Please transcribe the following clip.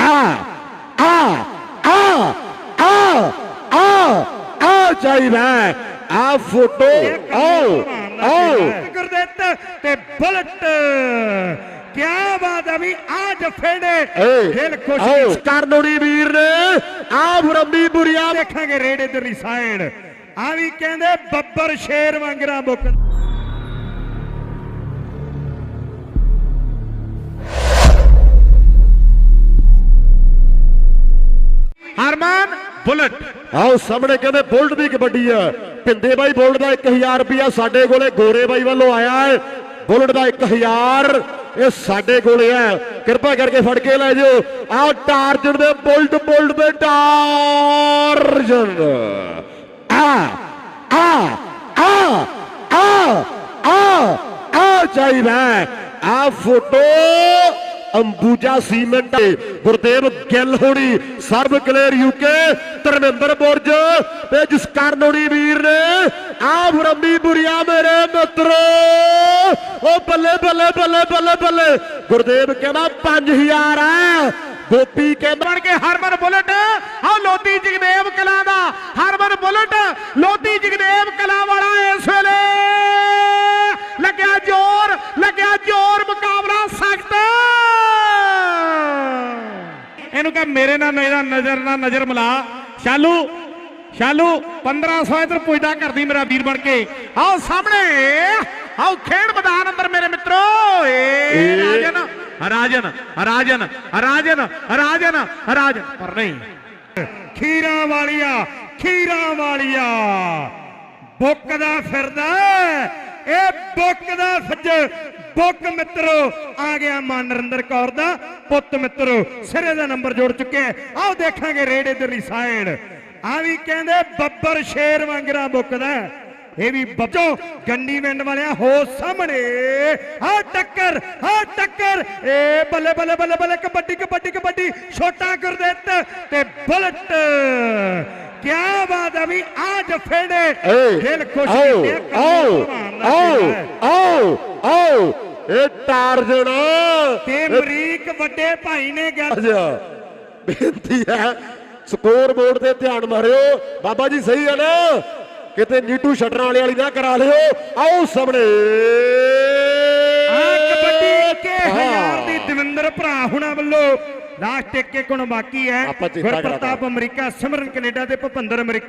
ਆ ਆ ਆ ਆ ਆ ਆ ਚਾਹੀਦਾ ਆ ਫੋਟੋ ਆਓ ਆਓ ਗੁਰਦਿੱਤ ਤੇ ਬੁਲਟ ਕੀ ਬਾਤ ਹੈ ਵੀ ਅੱਜ ਫੇੜੇ ਦਿਲ ਖੁਸ਼ ਆਓ ਕਰਨੋੜੀ ਵੀਰ ਨੇ ਆ ਬਰੰਬੀ ਬੁਰੀਆ ਦੇਖਾਂਗੇ ਰੇਡ ਇਧਰਲੀ ਸਾਈਡ ਆ ਵੀ ਕਹਿੰਦੇ ਬੱਬਰ ਸ਼ੇਰ ਵਾਂਗਰਾ ਬੁੱਕ ਬੁਲਟ। ਆਓ ਸਾਹਮਣੇ ਕਹਿੰਦੇ ਬੁਲਟ ਦੀ ਕਬੱਡੀ ਆ। ਪਿੰਦੇ ਬਾਈ ਬੁਲਟ ਦਾ 1000 ਰੁਪਿਆ ਸਾਡੇ ਕੋਲੇ, ਗੋਰੇ ਬਾਈ ਵੱਲੋਂ ਆਇਆ ਹੈ। ਬੁਲਟ ਦਾ 1000 ਇਹ ਸਾਡੇ ਕੋਲੇ ਆ। ਕਿਰਪਾ ਕਰਕੇ ਫੜ ਕੇ ਲੈ ਜਿਓ। ਆਹ ਟਾਰਜਨ ਦੇ ਬੁਲਟ ਬੁਲਟ ਦੇ ਟਾਰਜਨ। ਆ ਆ ਆ ਆ ਆ ਆ ਚਾਹੀਦਾ ਆ ਫੋਟੋ ਅੰਬੂਜਾ ਸੀਮੈਂਟ ਗੁਰਦੇਵ ਗਿੱਲ ਹੋਣੀ, ਸਰਬ ਕਲੇਰ ਯੂਕੇ ਧਰਮਿੰਦਰ ਬੁਰਜ ਤੇ ਜਸਕਰਨ ਹੋਣੀ ਵੀਰ ਨੇ ਆ ਬਰੰਬੀ ਬੁਰੀਆ ਮੇਰੇ ਮਿੱਤਰੋ। ਉਹ ਬੱਲੇ ਬੱਲੇ ਬੱਲੇ ਬੱਲੇ ਬੱਲੇ। ਗੁਰਦੇਵ ਕਹਿੰਦਾ 5000 ਆ। ਗੋਪੀ ਕਹਿੰਦਾ ਬਣ ਕੇ ਹਰਮਨ ਬੁਲਟ, ਆਹ ਲੋਧੀ ਜਗਦੇਵ ਕਲਾ ਦਾ। ਇਹਨੂੰ ਕਹ, ਮੇਰੇ ਨਾਲ ਨਜ਼ਰ ਨਜ਼ਰ ਨਾਲ ਨਜ਼ਰ ਮਿਲਾ। ਸ਼ਾਲੂ ਸ਼ਾਲੂ 1500 ਇਧਰ ਪੁੱਜਦਾ ਕਰਦੀ ਮੇਰਾ ਵੀਰ ਬਣ ਕੇ। ਆਓ ਸਾਹਮਣੇ, ਆਓ ਖੇਡ ਮੈਦਾਨ ਅੰਦਰ ਮੇਰੇ ਮਿੱਤਰੋ। ਏ ਰਾਜਨ ਰਾਜਨ ਰਾਜਨ ਰਾਜਨ ਰਾਜਨ ਰਾਜਨ। ਪਰ ਨਹੀਂ। ਖੀਰਾ ਵਾਲੀਆ ਖੀਰਾ ਵਾਲੀਆ। ਬੁੱਕ ਫਿਰਦਾ। ਇਹ ਬੁੱਕਦਾ ਸੱਜ ਬੁੱਕ ਮਿੱਤਰੋ ਆ ਗਿਆ ਮਾਨ ਨਰਿੰਦਰ ਕੌਰ ਦਾ। ਪੁੱਤ ਮਿੱਤਰੋ ਸਿਰੇ ਦਾ ਨੰਬਰ ਜੋੜ ਚੁੱਕਿਆ ਆਓ ਦੇਖਾਂਗੇ ਰੇਡ ਇਧਰਲੀ ਸਾਈਡ। ਆ ਵੀ ਕਹਿੰਦੇ ਬੱਬਰ ਸ਼ੇਰ ਵਾਂਗਰਾ ਬੁੱਕ ਦਾ ਇਹ ਵੀ ਬੱਚੋ ਗੰਡੀ ਵਿੰਡ ਵਾਲਿਆ ਹੋ ਸਾਹਮਣੇ। ਆ ਟੱਕਰ ਆ ਟੱਕਰ। ਏ ਬੱਲੇ ਬੱਲੇ ਬੱਲੇ ਬੱਲੇ ਕਬੱਡੀ ਕਬੱਡੀ ਕਬੱਡੀ। ਛੋਟਾ ਗੁਰਦਿੱਤ ਤੇ ਬੁਲਟ। ਕੀ ਬਾਤ ਹੈ ਵੀ ਅੱਜ ਫੇੜੇ। ਏ ਦਿਲ ਖੁਸ਼ ਆਓ ਆਓ ਦਾ। ਆਓ ਆਓ। ਇਹ ਟਾਰਜਨ ਤੇ ਅਮਰੀਕ ਵੱਡੇ ਭਾਈ ਨੇ ਗੱਲ ਅੱਛਾ ਬੇਨਤੀ ਹੈ ਸਕੋਰ ਬੋਰਡ ਤੇ ਧਿਆਨ ਮਾਰਿਓ। ਬਾਬਾ ਜੀ ਸਹੀ ਹੈ ਨਾ? ਕਿਤੇ ਨੀਟੂ ਸ਼ਟਰਾਂ ਵਾਲੇ ਵਾਲੀ ਨਾ ਕਰਾ ਲਿਓ। ਆਓ ਸਾਹਮਣੇ। ਆ ਕਬੱਡੀ ਕੇ ਹਾਂ। ਹਜ਼ਾਰ ਦੀ ਦਵਿੰਦਰ ਭਰਾ ਹੁਣਾਂ ਵੱਲੋਂ ਲਾਸਟ ਇੱਕ ਇੱਕ ਹੁਣ ਬਾਕੀ ਹੈ। ਗੁਰਪ੍ਰਤਾਪ ਅਮਰੀਕਾ ਸਿਮਰਨ ਕੈਨੇਡਾ ਤੇ ਭੁਪਿੰਦਰ ਅਮਰੀਕਾ।